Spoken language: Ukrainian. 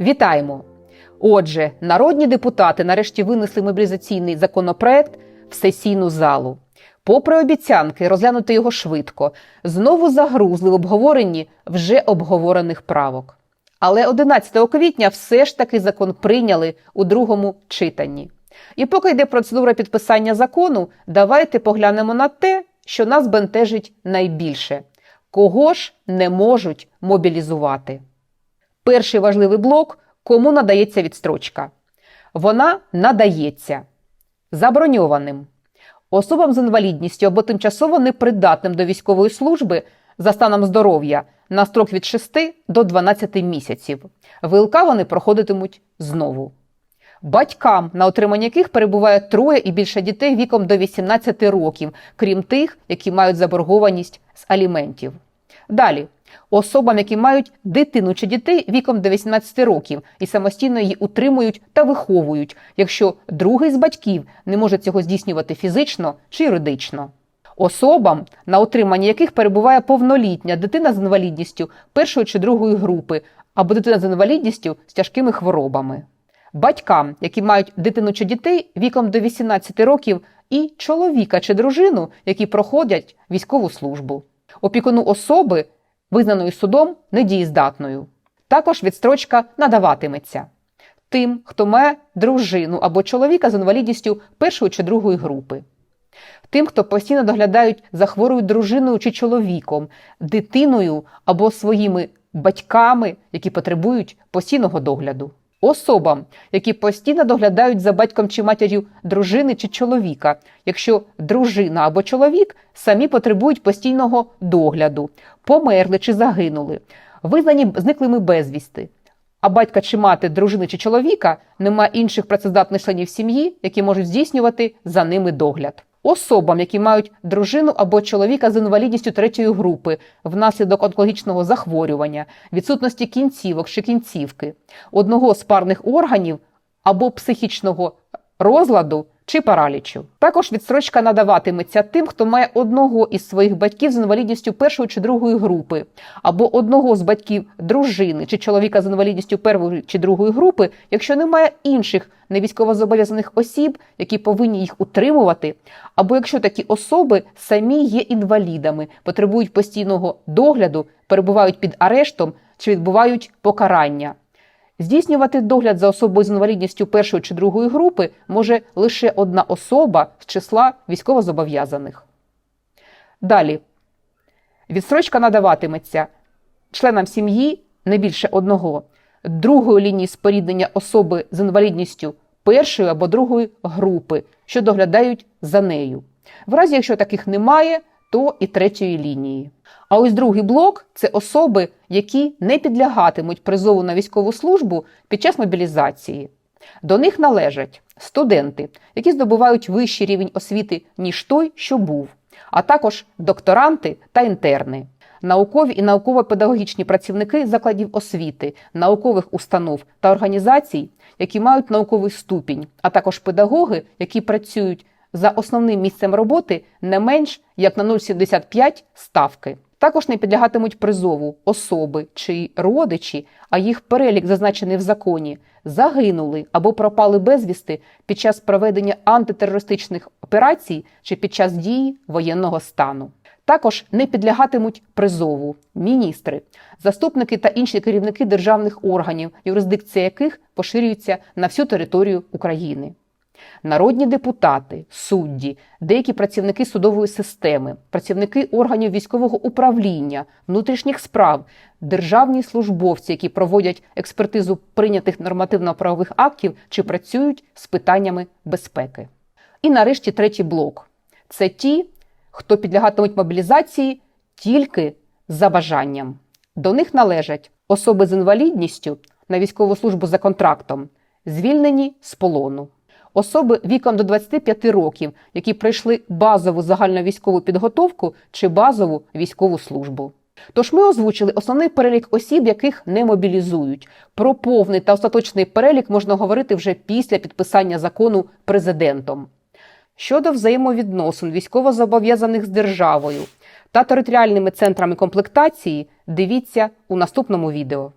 Вітаємо! Отже, народні депутати нарешті винесли мобілізаційний законопроект в сесійну залу. Попри обіцянки розглянути його швидко, знову загрузли в обговоренні вже обговорених правок. Але 11 квітня все ж таки закон прийняли у другому читанні. І поки йде процедура підписання закону, давайте поглянемо на те, що нас бентежить найбільше кого ж не можуть мобілізувати. Перший важливий блок кому надається відстрочка. Вона надається заброньованим, особам з інвалідністю або тимчасово непридатним до військової служби за станом здоров'я на строк від 6 до 12 місяців. ВЛК вони проходитимуть знову. Батькам, на отримання яких перебуває троє і більше дітей віком до 18 років, крім тих, які мають заборгованість з аліментів. Далі особам, які мають дитину чи дітей віком до 18 років і самостійно її утримують та виховують, якщо другий з батьків не може цього здійснювати фізично чи юридично. Особам, на отриманні яких перебуває повнолітня дитина з інвалідністю першої чи другої групи або дитина з інвалідністю з тяжкими хворобами. Батькам, які мають дитину чи дітей віком до 18 років, і чоловіка чи дружину, які проходять військову службу. Опікуну особи, визнаної судом недієздатною. Також відстрочка надаватиметься тим, хто має дружину або чоловіка з інвалідністю першої чи другої групи. Тим, хто постійно доглядають за хворою дружиною чи чоловіком, дитиною або своїми батьками, які потребують постійного догляду. Особам, які постійно доглядають за батьком чи матір'ю дружини чи чоловіка, якщо дружина або чоловік самі потребують постійного догляду, померли чи загинули, визнані зниклими безвісти. А батька чи мати дружини чи чоловіка немає інших працездатних членів сім'ї, які можуть здійснювати за ними догляд. Особам, які мають дружину або чоловіка з інвалідністю третьої групи внаслідок онкологічного захворювання, відсутності кінцівок чи кінцівки, одного з парних органів або психічного розладу чи паралічу. Також відстрочка надаватиметься тим, хто має одного із своїх батьків з інвалідністю першої чи другої групи, або одного з батьків дружини чи чоловіка з інвалідністю першої чи другої групи, якщо немає інших невійськовозобов'язаних осіб, які повинні їх утримувати, або якщо такі особи самі є інвалідами, потребують постійного догляду, перебувають під арештом чи відбувають покарання. Здійснювати догляд за особою з інвалідністю першої чи другої групи може лише одна особа з числа військовозобов'язаних. Далі. Відстрочка надаватиметься членам сім'ї не більше одного, другої лінії споріднення особи з інвалідністю першої або другої групи, що доглядають за нею. В разі, якщо таких немає, то і третьої лінії. А ось другий блок це особи, які не підлягатимуть призову на військову службу під час мобілізації. До них належать студенти, які здобувають вищий рівень освіти, ніж той, що був, а також докторанти та інтерни, наукові і науково-педагогічні працівники закладів освіти, наукових установ та організацій, які мають науковий ступінь, а також педагоги, які працюють за основним місцем роботи не менш як на 0,75 ставки. Також не підлягатимуть призову особи чи родичі, а їх перелік, зазначений в законі, загинули або пропали безвісти під час проведення антитерористичних операцій чи під час дії воєнного стану. Також не підлягатимуть призову міністри, заступники та інші керівники державних органів, юрисдикція яких поширюється на всю територію України народні депутати, судді, деякі працівники судової системи, працівники органів військового управління, внутрішніх справ, державні службовці, які проводять експертизу прийнятих нормативно-правових актів чи працюють з питаннями безпеки. І нарешті третій блок це ті, хто підлягатимуть мобілізації тільки за бажанням. До них належать особи з інвалідністю на військову службу за контрактом, звільнені з полону особи віком до 25 років, які пройшли базову загальновійськову підготовку чи базову військову службу. Тож ми озвучили основний перелік осіб, яких не мобілізують. Про повний та остаточний перелік можна говорити вже після підписання закону президентом. Щодо взаємовідносин військовозобов'язаних з державою та територіальними центрами комплектації, дивіться у наступному відео.